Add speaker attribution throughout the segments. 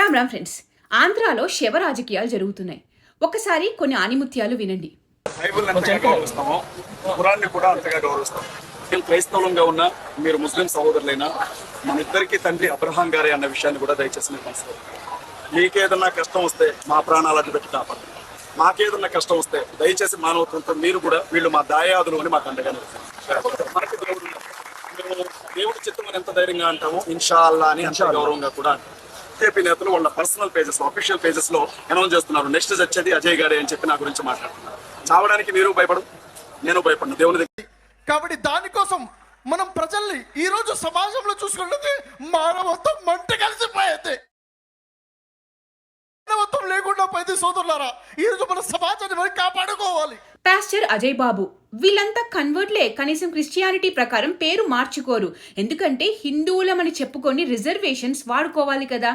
Speaker 1: Ram Ram friends ఆంధ్రాలో శవ రాజకీయాలు జరుగుతున్నాయి. ఒకసారి కొన్ని ఆనిముత్యాలు వినండి.
Speaker 2: గౌరవిస్తామో ఖురాన్ని కూడా అంతగా గౌరవిస్తాం నేను క్రైస్తవులంగా ఉన్న మీరు ముస్లిం సహోదరులైనా మన ఇద్దరికి తండ్రి అబ్రహాం గారే అన్న విషయాన్ని కూడా దయచేసి మీరు మనసుకోండి మీకేదన్నా కష్టం వస్తే మా ప్రాణాలు అడ్డు పెట్టి కాపాడు మాకేదన్నా కష్టం వస్తే దయచేసి మానవత్వంతో మీరు కూడా వీళ్ళు మా దాయాదులు అని మాకు అండగా. మనకి దేవుడు. మేము దేవుడి చిత్తం ఎంత ధైర్యంగా అంటామో ఇన్షా అల్లా అని అంత గౌరవంగా కూడా అంటాం. బీజేపీ నేతలు వాళ్ళ పర్సనల్ పేజెస్ అఫీషియల్ పేజెస్లో అనౌన్స్ చేస్తున్నారు. నెక్స్ట్ వచ్చేది అజయ్ గారే అని చెప్పి నా గురించి మాట్లాడుతున్నారు. చావడానికి మీరు భయపడు నేను భయపడను. దేవుని దగ్గర
Speaker 3: కాబట్టి దానికోసం మనం ప్రజల్ని ఈ రోజు సమాజంలో చూసుకున్నది మానవత్వం మంట కలిసిపోయేది. మానవత్వం లేకుండా పోయింది సోదరులారా ఈ రోజు మన సమాజాన్ని మనం కాపాడుకోవాలి.
Speaker 1: పాస్టర్ అజయ్ బాబు వీళ్ళంతా కన్వర్ట్లే కనీసం క్రిస్టియానిటీ ప్రకారం పేరు మార్చుకోరు. ఎందుకంటే హిందువులమని చెప్పుకొని రిజర్వేషన్స్ వాడుకోవాలి కదా.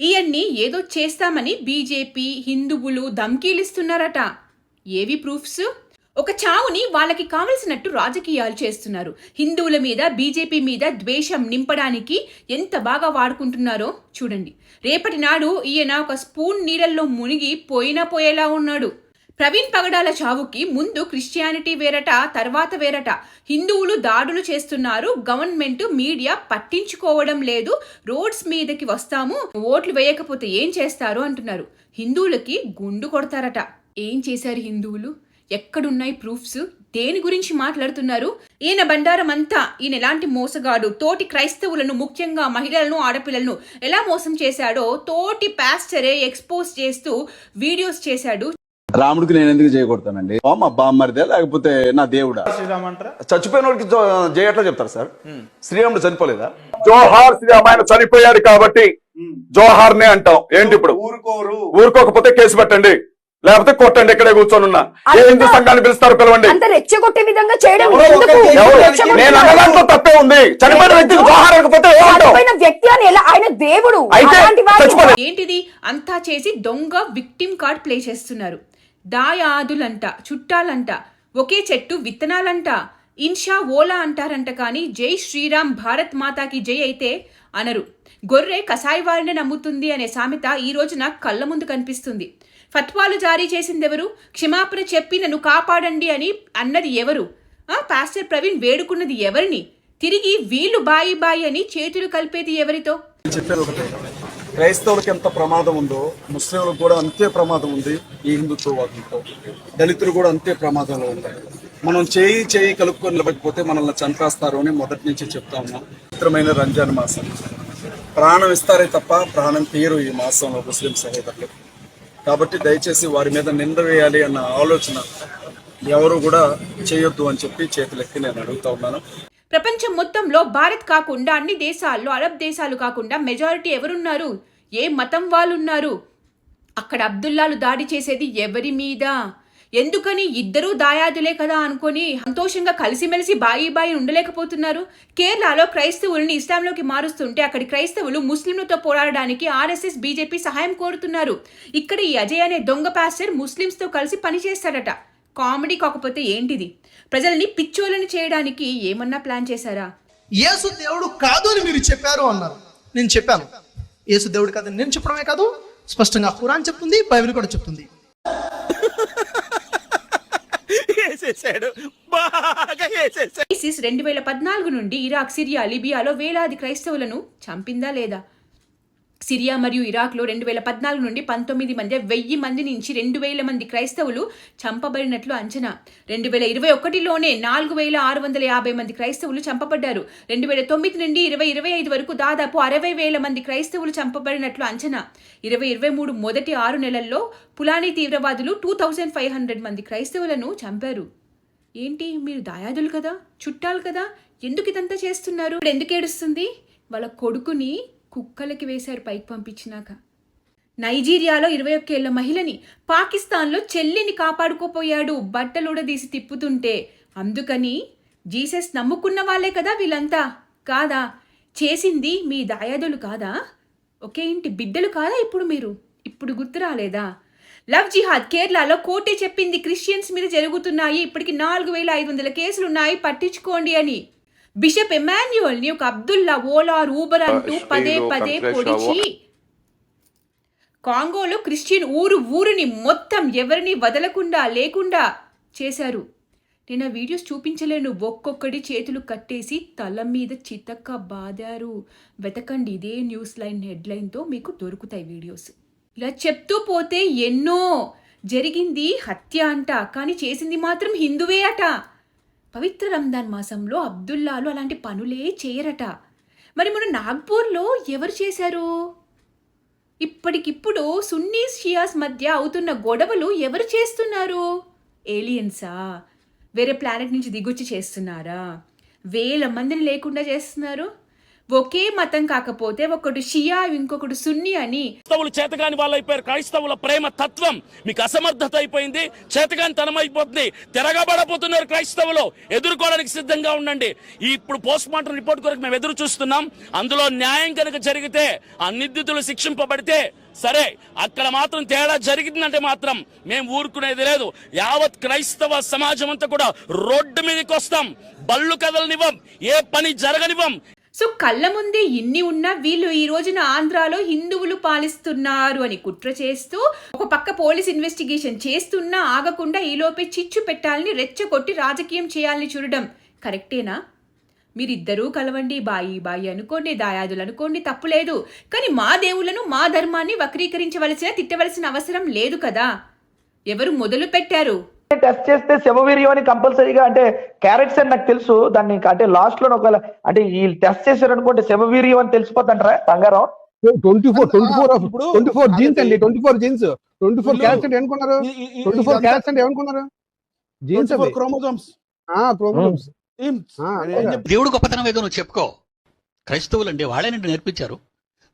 Speaker 1: ఇవన్నీ ఏదో చేస్తామని బీజేపీ హిందువులు ధమ్కీలిస్తున్నారట. ఏవి ప్రూఫ్స్? ఒక చావుని వాళ్ళకి కావలసినట్టు రాజకీయాలు చేస్తున్నారు. హిందువుల మీద బీజేపీ మీద ద్వేషం నింపడానికి ఎంత బాగా వాడుకుంటున్నారో చూడండి. రేపటి నాడు ఈయన ఒక స్పూన్ నీళ్ళల్లో మునిగి పోయినా పోయేలా ఉన్నాడు. ప్రవీణ్ పగడాల చావుకి ముందు క్రిస్టియానిటీ వేరట తర్వాత వేరట. హిందువులు దాడులు చేస్తున్నారు. గవర్నమెంట్ మీడియా పట్టించుకోవడం లేదు. రోడ్స్ మీదకి వస్తాము. ఓట్లు వేయకపోతే ఏం చేస్తారు అంటున్నారు. హిందువులకి గుండు కొడతారట. ఏం చేశారు హిందువులు? ఎక్కడున్నాయి ప్రూఫ్స్? దేని గురించి మాట్లాడుతున్నారు? ఈయన బండారం అంతా ఈయన ఎలాంటి మోసగాడు? తోటి క్రైస్తవులను ముఖ్యంగా మహిళలను ఆడపిల్లలను ఎలా మోసం చేశాడో తోటి పాస్టరే ఎక్స్పోజ్ చేస్తూ వీడియోస్ చేశాడు.
Speaker 4: రాముడికి నేను ఎందుకు చేయకూడతానండి మా బామ్మరిదే లేకపోతే నా దేవుడా? చచ్చిపోయిన వాడికి జయ ఎట్లా చెప్తారు సార్? శ్రీరాముడు చనిపోలేదా?
Speaker 2: జోహార్ శ్రీరామ్ ఆయన చనిపోయాడు కాబట్టి జోహార్ నే అంటాం. ఏంటి ఇప్పుడు?
Speaker 4: ఊరుకోరు.
Speaker 2: ఊరుకోకపోతే కేసు పెట్టండి. లేకపోతే కొట్టండి ఇక్కడే కూర్చొని ఉన్నా. ఏ హిందూ సంఘాన్ని పిలుస్తారు పిలవండి?
Speaker 5: అంత రెచ్చగొట్టే విధంగా చేయడం
Speaker 2: నేను తప్పే ఉంది. చనిపోయిన వ్యక్తికి జోహార్ అనకపోతే ఏమంటావు
Speaker 5: చనిపోయిన వ్యక్తి అని ఎలా? ఆయన దేవుడు.
Speaker 2: అయితే
Speaker 1: ఏంటిది? అంతా చేసి దొంగ విక్టిమ్ కార్డ్ ప్లే చేస్తున్నారు. దాయాదులంట చుట్టాలంట ఒకే చెట్టు విత్తనాలంట. ఇన్షా ఓలా అంటారంట కానీ జై శ్రీరామ్ భారత్ మాతాకి జై అయితే అనరు. గొర్రె కసాయివారిని నమ్ముతుంది అనే సామెత ఈ రోజున కళ్ళ ముందు కనిపిస్తుంది. ఫత్వాలు జారీ చేసిందెవరు? క్షమాపణ చెప్పి నన్ను కాపాడండి అని అన్నది ఎవరు? ఆ పాస్టర్ ప్రవీణ్ వేడుకున్నది ఎవరిని? తిరిగి వీళ్ళు బాయి బాయి అని చేతులు కలిపేది ఎవరితో?
Speaker 2: ఒకటే. క్రైస్తవులకు ఎంత ప్రమాదం ఉందో ముస్లింలకు కూడా అంతే ప్రమాదం ఉంది ఈ హిందుత్వవాదంతో దళితులు కూడా అంతే ప్రమాదంలో ఉంటారు. మనం చేయి చేయి కలుపుకొని నిలబడిపోతే మనల్ని చంపేస్తారు అని మొదటి నుంచి చెప్తా ఉన్నాం. పవిత్రమైన రంజాన్ మాసం. ప్రాణం ఇస్తారే తప్ప ప్రాణం తీరు ఈ మాసంలో ముస్లిం సహోదరులు. కాబట్టి దయచేసి వారి మీద నింద వేయాలి అన్న ఆలోచన ఎవరు కూడా చేయొద్దు అని చెప్పి చేతులెక్కి నేను అడుగుతా ఉన్నాను.
Speaker 1: ప్రపంచం మొత్తంలో భారత్ కాకుండా అన్ని దేశాల్లో అరబ్ దేశాలు కాకుండా మెజారిటీ ఎవరున్నారు? ఏ మతం వాళ్ళు ఉన్నారు అక్కడ అబ్దుల్లాలు దాడి చేసేది ఎవరి మీద? ఎందుకని ఇద్దరూ దాయాదులే కదా అనుకొని సంతోషంగా కలిసిమెలిసి బాయి బాయి ఉండలేకపోతున్నారు? కేరళలో క్రైస్తవుల్ని ఇస్లాంలోకి మారుస్తుంటే అక్కడి క్రైస్తవులు ముస్లింలతో పోరాడడానికి ఆర్ఎస్ఎస్ బీజేపీ సహాయం కోరుతున్నారు. ఇక్కడ ఈ అజయ్ అనే దొంగ పాస్టర్ ముస్లింస్తో కలిసి పనిచేస్తాడట. కామెడీ కాకపోతే ఏంటిది? ప్రజల్ని పిచ్చోళ్ళని చేయడానికి ఏమన్నా ప్లాన్ చేశారా?
Speaker 3: యేసు దేవుడు కాదు అని మీరు చెప్పారు అన్నారు. నేను చెప్పాను. యేసు దేవుడు కాదని నేను చెప్పడమే కాదు స్పష్టంగా ఖురాన్ చెప్తుంది బైబిల్ కూడా చెప్తుంది.
Speaker 1: ఐసిస్ రెండు వేల పద్నాలుగు నుండి ఇరాక్ సిరియా లిబియాలో వేలాది క్రైస్తవులను చంపిందా లేదా? సిరియా మరియు ఇరాక్లో రెండు వేల పద్నాలుగు నుండి పంతొమ్మిది మధ్య వెయ్యి మంది నుంచి రెండు వేల మంది క్రైస్తవులు చంపబడినట్లు అంచనా. రెండు వేల ఇరవై ఒకటిలోనే నాలుగు వేల ఆరు వందల యాభై మంది క్రైస్తవులు చంపబడ్డారు. రెండు వేల తొమ్మిది నుండి ఇరవై ఇరవై ఐదు వరకు దాదాపు అరవై వేల మంది క్రైస్తవులు చంపబడినట్లు అంచనా. ఇరవై ఇరవై మూడు మొదటి ఆరు నెలల్లో పులాని తీవ్రవాదులు టూ థౌజండ్ ఫైవ్ హండ్రెడ్ మంది క్రైస్తవులను చంపారు. ఏంటి? మీరు దాయాదులు కదా? చుట్టాలు కదా? ఎందుకు ఇదంతా చేస్తున్నారు? ఎందుకు ఏడుస్తుంది వాళ్ళ కొడుకుని కుక్కలకి వేశారు పైకి పంపించినాక. నైజీరియాలో ఇరవై ఒక్కేళ్ళ మహిళని పాకిస్తాన్లో చెల్లిని కాపాడుకోపోయాడు. బట్టలుడదీసి తిప్పుతుంటే అందుకని జీసస్ నమ్ముకున్న వాళ్ళే కదా వీళ్ళంతా. కాదా? చేసింది మీ దాయాదులు కాదా? ఒకే ఇంటి బిడ్డలు కాదా ఇప్పుడు మీరు? ఇప్పుడు గుర్తు రాలేదా? లవ్ జిహాద్ కేరళలో కోర్టే చెప్పింది క్రిస్టియన్స్ మీద జరుగుతున్నాయి. ఇప్పటికి నాలుగు వేల ఐదు వందల కేసులు ఉన్నాయి పట్టించుకోండి అని. బిషప్ ఎమాన్యువల్ని ఒక అబ్దుల్లా ఓలా ఊబర్ అంటూ పదే పదే పొడిచి కాంగోలో క్రిస్టియన్ ఊరు ఊరిని మొత్తం ఎవరిని వదలకుండా లేకుండా చేశారు. నేను ఆ వీడియోస్ చూపించలేను. ఒక్కొక్కడి చేతులు కట్టేసి తల మీద చితక్క బాదారు. వెతకండి ఇదే న్యూస్ లైన్ హెడ్లైన్తో మీకు దొరుకుతాయి వీడియోస్. ఇలా చెప్తూ పోతే ఎన్నో జరిగింది హత్య అంట. కానీ చేసింది మాత్రం హిందువే అట. పవిత్ర రంజాన్ మాసంలో అబ్దుల్లాలు అలాంటి పనులే చేయరట. మరి మన నాగ్పూర్లో ఎవరు చేశారు? ఇప్పటికిప్పుడు సున్నీస్ షియాస్ మధ్య అవుతున్న గొడవలు ఎవరు చేస్తున్నారు? ఏలియన్సా? వేరే ప్లానెట్ నుంచి దిగొచ్చి చేస్తున్నారా? వేల మందిని లేకుండా చేస్తున్నారు? ఒకే మతం కాకపోతే ఒకడు షియా ఇంకొకడు సున్ని అని
Speaker 6: క్రైస్తవులు చేతగాని వాళ్ళు అయిపోయారు క్రైస్తవుల ప్రేమ తత్వం మీకు అసమర్థత అయిపోయింది. చేతగాని తనం అయిపోతుంది తిరగబడబోతున్నారు క్రైస్తవులు. ఎదుర్కోవడానికి సిద్ధంగా ఉండండి. ఇప్పుడు పోస్ట్ మార్టం రిపోర్ట్ కొరకు మేము ఎదురు చూస్తున్నాం. అందులో న్యాయం కనుక జరిగితే ఆ నిందితులు శిక్షింపబడితే సరే అక్కడ మాత్రం తేడా జరిగిందంటే మాత్రం మేము ఊరుకునేది లేదు. యావత్ క్రైస్తవ సమాజం అంతా కూడా రోడ్డు మీదకి వస్తాం. బళ్ళు కదలనివ్వం. ఏ పని జరగనివ్వం.
Speaker 1: సో కళ్ళ ముందే ఇన్ని ఉన్నా వీళ్ళు ఈ రోజున ఆంధ్రాలో హిందువులు పాలిస్తున్నారు అని కుట్ర చేస్తూ ఒక పక్క పోలీస్ ఇన్వెస్టిగేషన్ చేస్తున్నా ఆగకుండా ఈలోపే చిచ్చు పెట్టాలని రెచ్చగొట్టి రాజకీయం చేయాలని చూడడం. కరెక్టేనా? మీరిద్దరూ కలవండి బాయి బాయి అనుకోండి దాయాదులు అనుకోండి తప్పులేదు కానీ మా దేవులను మా ధర్మాన్ని వక్రీకరించవలసిన తిట్టవలసిన అవసరం లేదు కదా. ఎవరు మొదలు పెట్టారు?
Speaker 7: టెస్ట్ చేస్తే శవవీర్యం అని కంపల్సరీగా అంటే క్యారెట్స్ అని నాకు తెలుసు దాన్ని అంటే లాస్ట్లో ఒకవేళ అంటే ఈ టెస్ట్ చేశారు అనుకుంటే శవవీర్యం అని తెలిసిపోతుంటారా బంగారం
Speaker 8: ట్వంటీ ఫోర్ ట్వంటీ ఫోర్
Speaker 9: ఇప్పుడు
Speaker 8: ట్వంటీ ఫోర్ జీన్స్ అండి. Twenty four jeans twenty four
Speaker 9: వీళ్ళు-
Speaker 8: క్యారెట్స్ అంటే ఏమనుకున్నారు ట్వంటీ ఫోర్ క్యారెట్స్ అంటే ఏమనుకున్నారు జీన్స్
Speaker 9: 24
Speaker 8: అవి
Speaker 9: chromosomes.
Speaker 8: ఆ, chromosomes.
Speaker 9: ఏం?
Speaker 8: ఆ,
Speaker 9: అని
Speaker 8: అలాగా.
Speaker 9: చెప్పి-
Speaker 10: దేవుడు గొప్పతనం ఏదో నువ్వు చెప్పుకో క్రైస్తవులు అంటే వాళ్ళేనండి నేర్పించారు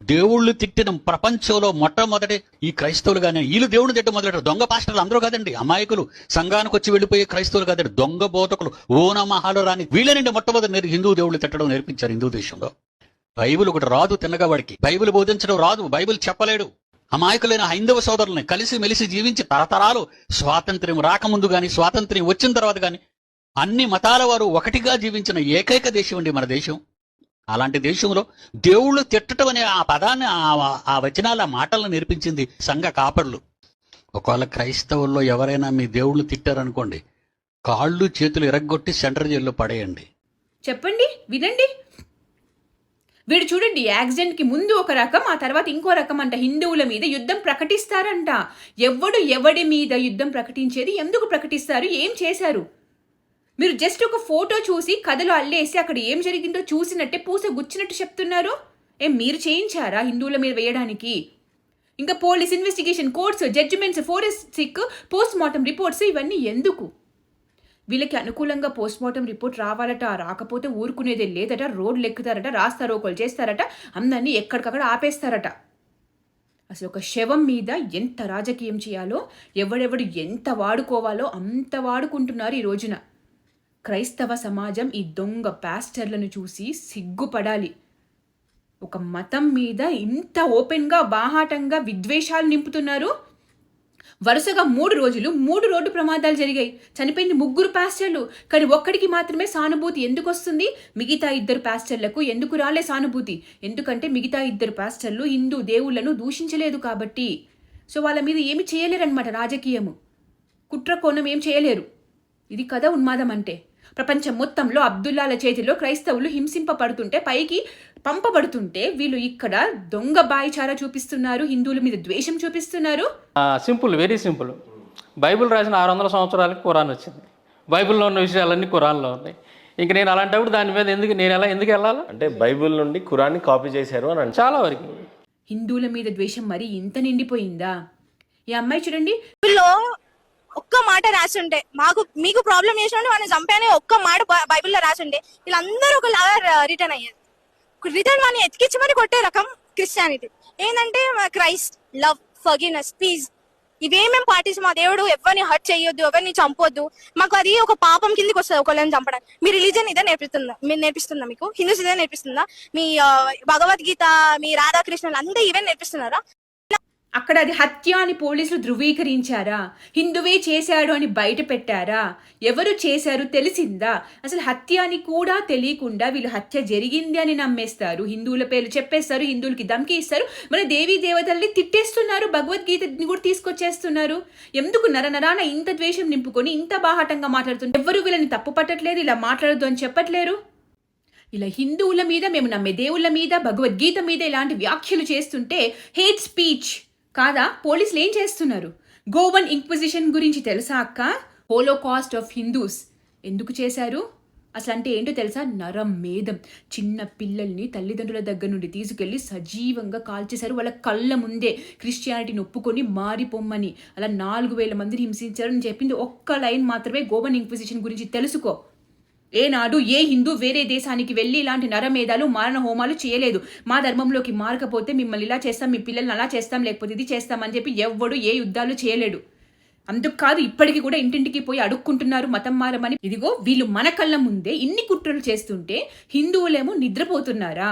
Speaker 10: దేవుళ్ళు తిట్టిన ప్రపంచంలో మొట్టమొదటి ఈ క్రైస్తవులు కానీ వీళ్ళు దేవుడిని తిట్ట మొదలెట్టారు? దొంగ పాస్టర్లు అందరూ కాదండి. అమాయకులు. సంఘానికి వచ్చి వెళ్ళిపోయే క్రైస్తవులు కాదండి. దొంగ బోధకులు. ఓన మహాలు రాని వీళ్ళేనండి మొట్టమొదటి హిందూ దేవుళ్ళు తిట్టడం నేర్పించారు హిందూ దేశంలో. బైబిల్ ఒకటి రాదు తిన్నగా వాడికి. బైబిల్ బోధించడం రాదు. బైబిల్ చెప్పలేడు. అమాయకులైన హైందవ సోదరుల్ని కలిసి మెలిసి జీవించి తరతరాలు స్వాతంత్ర్యం రాకముందు గాని స్వాతంత్ర్యం వచ్చిన తర్వాత గాని అన్ని మతాల వారు ఒకటిగా జీవించిన ఏకైక దేశం అండి మన దేశం. అలాంటి దేశంలో దేవుళ్ళు తిట్టడం అనే ఆ పదాన్ని ఆ- ఆ వచనాల ఆ మాటలను నేర్పించింది సంఘ కాపర్లు. ఒకవేళ క్రైస్తవుల్లో ఎవరైనా మీ దేవుళ్ళు తిట్టారనుకోండి కాళ్ళు చేతులు ఇరగ్గొట్టి సెంటర్ జైల్లో పడేయండి.
Speaker 1: చెప్పండి వినండి. వీడు చూడండి యాక్సిడెంట్కి ముందు ఒక రకం ఆ తర్వాత ఇంకో రకం అంట. హిందువుల మీద యుద్ధం ప్రకటిస్తారంట. ఎవడు ఎవడి మీద యుద్ధం ప్రకటించేది ఎందుకు ప్రకటిస్తారు ఏం చేశారు? మీరు జస్ట్ ఒక ఫోటో చూసి కథలో అల్లేసి అక్కడ ఏం జరిగిందో చూసినట్టే పూస గుచ్చినట్టు చెప్తున్నారు? ఏం మీరు చేయించారా హిందువుల మీద వేయడానికి? ఇంకా police investigation courts judgements forensic post mortem reports ఇవన్నీ ఎందుకు? వీళ్ళకి అనుకూలంగా పోస్ట్ మార్టం రిపోర్ట్ రావాలట రాకపోతే ఊరుకునేదే లేదట రోడ్లు ఎక్కుతారట రాస్తారోకోలు చేస్తారట అందరినీ ఎక్కడికక్కడ ఆపేస్తారట. అసలు ఒక శవం మీద ఎంత రాజకీయం చేయాలో ఎవడెవడు ఎంత వాడుకోవాలో అంత వాడుకుంటున్నారు ఈ రోజున. క్రైస్తవ సమాజం ఈ దొంగ పాస్టర్లను చూసి సిగ్గుపడాలి. ఒక మతం మీద ఇంత ఓపెన్గా బాహాటంగా విద్వేషాలు నింపుతున్నారు? వరుసగా మూడు రోజులు మూడు రోడ్డు ప్రమాదాలు జరిగాయి. చనిపోయింది ముగ్గురు పాస్టర్లు. కానీ ఒక్కడికి మాత్రమే సానుభూతి ఎందుకు వస్తుంది? మిగతా ఇద్దరు పాస్టర్లకు ఎందుకు రాలే సానుభూతి? ఎందుకంటే మిగతా ఇద్దరు పాస్టర్లు హిందూ దేవుళ్ళను దూషించలేదు కాబట్టి. సో వాళ్ళ మీద ఏమి చేయలేరన్నమాట రాజకీయము. కుట్ర కోణం ఏం చేయలేరు. ఇది కదా ఉన్మాదం అంటే. ప్రపంచం మొత్తంలో అబ్దుల్లాల చేతిలో క్రైస్తవులు హింసింపబడుతుంటే పైకి పంపబడుతుంటే వీళ్ళు ఇక్కడ దొంగ బాయిచారా చూపిస్తున్నారు హిందువుల మీద ద్వేషం చూపిస్తున్నారు.
Speaker 11: Simple very simple. బైబిల్ రాసిన ఆరు వందల సంవత్సరాలకి ఖురాన్ వచ్చింది. బైబిల్లో ఉన్న విషయాలన్నీ ఖురాన్లో ఉన్నాయి. ఇంక నేను అలాంటప్పుడు దాని మీద ఎందుకు నేను ఎలా ఎందుకు వెళ్ళాలి?
Speaker 12: అంటే బైబిల్ నుండి ఖురాన్ని కాపీ చేశారు అని
Speaker 11: చాలా వరకు.
Speaker 1: హిందువుల మీద ద్వేషం మరీ ఇంత నిండిపోయిందా? ఈ అమ్మాయి చూడండి.
Speaker 13: ఒక్క మాట రాసి ఉంటే మాకు మీకు ప్రాబ్లం చేసిన వాడిని చంపానే ఒక్క మాట బైబిల్లో రాసి ఉంటే వీళ్ళందరూ ఒకలాగా రిటర్న్ అయ్యేది. రిటర్న్ వాడిని ఎతికిచ్చి మరి కొట్టే రకం క్రిస్టియానిటీ ఏంటంటే క్రైస్ట్ లవ్ ఫర్గినెస్ పీస్ ఇవేమేం పాటిస్ మా దేవుడు ఎవరిని హర్ట్ చేయొద్దు ఎవరిని చంపొద్దు మాకు అది ఒక పాపం కిందకి వస్తుంది ఒకళ్ళని చంపడం మీ రిలీజన్ ఇదే నేర్పిస్తుందా? మీరు నేర్పిస్తుందా మీకు? హిందూస్ ఇదే నేర్పిస్తుందా? మీ భగవద్గీత మీ రాధాకృష్ణులు అంతా ఇవే నేర్పిస్తున్నారా?
Speaker 1: అక్కడ అది హత్య అని పోలీసులు ధృవీకరించారా? హిందువే చేశాడు అని బయట పెట్టారా? ఎవరు చేశారు తెలిసిందా? అసలు హత్య అని కూడా తెలియకుండా వీళ్ళు హత్య జరిగింది అని నమ్మేస్తారు. హిందువుల పేర్లు చెప్పేస్తారు హిందువులకి ధమ్కి ఇస్తారు. మన దేవీ దేవతల్ని తిట్టేస్తున్నారు భగవద్గీతని కూడా తీసుకొచ్చేస్తున్నారు. ఎందుకు నరనరాన ఇంత ద్వేషం నింపుకొని ఇంత బాహాటంగా మాట్లాడుతున్నారు ఎవరు వీళ్ళని తప్పు పట్టట్లేదు ఇలా మాట్లాడద్దు అని చెప్పట్లేరు? ఇలా హిందువుల మీద మేము నమ్మే దేవుళ్ళ మీద భగవద్గీత మీద ఇలాంటి వ్యాఖ్యలు చేస్తుంటే హేట్ స్పీచ్ కాదా? పోలీసులు ఏం చేస్తున్నారు? గోవన్ ఇంక్విజిషన్ గురించి తెలుసా అక్క? Holocaust of Hindus. ఎందుకు చేశారు? అసలు అంటే ఏంటో తెలుసా? నరం మేధం. చిన్న పిల్లల్ని తల్లిదండ్రుల దగ్గర నుండి తీసుకెళ్ళి సజీవంగా కాల్చేశారు వాళ్ళ కళ్ళ ముందే. క్రిస్టియానిటీని ఒప్పుకొని మారిపోమ్మని. అలా నాలుగు వేల మందిని హింసించారని చెప్పింది ఒక్క లైన్ మాత్రమే గోవన్ ఇంక్విజిషన్ గురించి తెలుసుకో. ఏనాడు ఏ హిందూ వేరే దేశానికి వెళ్ళి ఇలాంటి నరమేధాలు మారణ హోమాలు చేయలేదు. మా ధర్మంలోకి మారకపోతే మిమ్మల్ని ఇలా చేస్తాం మీ పిల్లల్ని అలా చేస్తాం లేకపోతే ఇది చేస్తామని చెప్పి ఎవ్వడు ఏ యుద్ధాలు చేయలేడు. అందుకు కాదు ఇప్పటికీ కూడా ఇంటింటికి పోయి అడుక్కుంటున్నారు మతం మారమని. ఇదిగో వీళ్ళు మన కళ్ళ ముందే ఇన్ని కుట్రలు చేస్తుంటే హిందువులేమో నిద్రపోతున్నారా?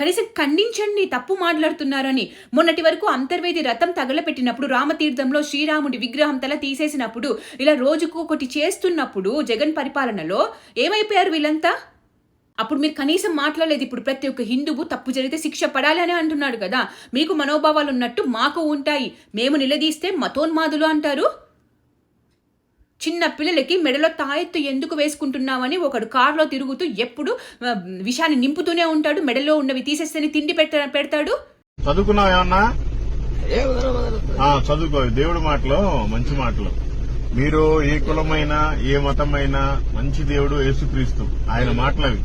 Speaker 1: కనీసం ఖండించండి తప్పు మాట్లాడుతున్నారని. మొన్నటి వరకు అంతర్వేది రథం తగలపెట్టినప్పుడు రామతీర్థంలో శ్రీరాముడి విగ్రహం తల తీసేసినప్పుడు ఇలా రోజుకు ఒకటి చేస్తున్నప్పుడు జగన్ పరిపాలనలో ఏమైపోయారు వీళ్ళంతా? అప్పుడు మీరు కనీసం మాట్లాడలేదు ఇప్పుడు ప్రతి ఒక్క హిందువు తప్పు జరిగితే శిక్ష పడాలి అని అంటున్నాడు కదా. మీకు మనోభావాలు ఉన్నట్టు మాకు ఉంటాయి. మేము నిలదీస్తే మతోన్మాదులు అంటారు? చిన్న పిల్లలకి మెడలో తాయెత్తు ఎందుకు వేసుకుంటున్నామని ఒకడు కారులో తిరుగుతూ ఎప్పుడు విషాన్ని నింపుతూనే ఉంటాడు మెడలో ఉన్నవి తీసేస్తేనే తిండి పెట్ట పెడతాడు?
Speaker 8: చదువుకున్నావు ఏమన్నా? ఆ, చదువుకో దేవుడి మాటలు మంచి మాటలు. మీరు ఏ కులమైనా ఏ మతమైనా మంచి దేవుడు యేసుక్రీస్తు. ఆయన మాటలు అవి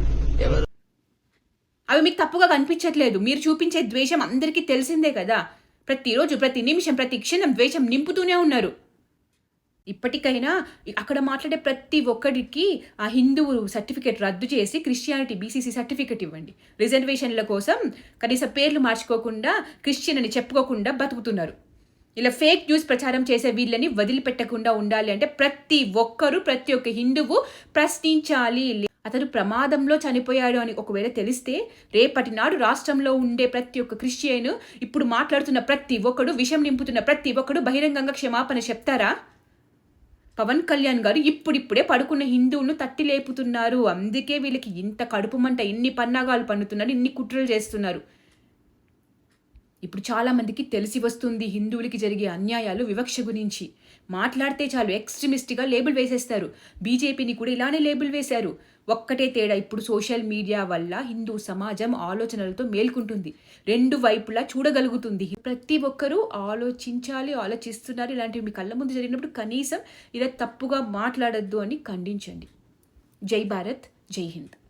Speaker 1: అవి మీకు తప్పుగా కనిపించట్లేదు. మీరు చూపించే ద్వేషం అందరికీ తెలిసిందే కదా. ప్రతిరోజు ప్రతి నిమిషం ప్రతి క్షణం ద్వేషం నింపుతూనే ఉన్నారు. ఇప్పటికైనా అక్కడ మాట్లాడే ప్రతి ఒక్కడికి ఆ హిందువు సర్టిఫికేట్ రద్దు చేసి క్రిస్టియానిటీ బీసీసీ సర్టిఫికేట్ ఇవ్వండి. రిజర్వేషన్ల కోసం కనీస పేర్లు మార్చుకోకుండా క్రిస్టియన్ అని చెప్పుకోకుండా బతుకుతున్నారు. ఇలా ఫేక్ న్యూస్ ప్రచారం చేసే వీళ్ళని వదిలిపెట్టకుండా ఉండాలి అంటే ప్రతి ఒక్కరూ ప్రతి ఒక్క హిందువు ప్రశ్నించాలి. అతను ప్రమాదంలో చనిపోయాడు అని ఒకవేళ తెలిస్తే రేపటి నాడు రాష్ట్రంలో ఉండే ప్రతి ఒక్క క్రిస్టియన్ ఇప్పుడు మాట్లాడుతున్న ప్రతి ఒక్కడు విషం నింపుతున్న ప్రతి ఒక్కడు బహిరంగంగా క్షమాపణ చెప్తారా? పవన్ కళ్యాణ్ గారు ఇప్పుడిప్పుడే పడుకున్న హిందువులను తట్టి లేపుతున్నారు. అందుకే వీళ్ళకి ఇంత కడుపు మంట ఇన్ని పన్నాగాలు పన్నుతున్నారు ఇన్ని కుట్రలు చేస్తున్నారు. ఇప్పుడు చాలామందికి తెలిసి వస్తుంది హిందువులకి జరిగే అన్యాయాలు వివక్ష గురించి. మాట్లాడితే చాలు ఎక్స్ట్రీమిస్ట్గా లేబుల్ వేసేస్తారు. బీజేపీని కూడా ఇలానే లేబుల్ వేశారు. ఒక్కటే తేడా ఇప్పుడు సోషల్ మీడియా వల్ల హిందూ సమాజం ఆలోచనలతో మేల్కుంటుంది. రెండు వైపులా చూడగలుగుతుంది. ప్రతి ఒక్కరూ ఆలోచించాలి ఆలోచిస్తున్నారు. ఇలాంటివి మీ కళ్ళ ముందు జరిగినప్పుడు కనీసం ఇలా తప్పుగా మాట్లాడొద్దు అని ఖండించండి. జై భారత్ జై హింద్.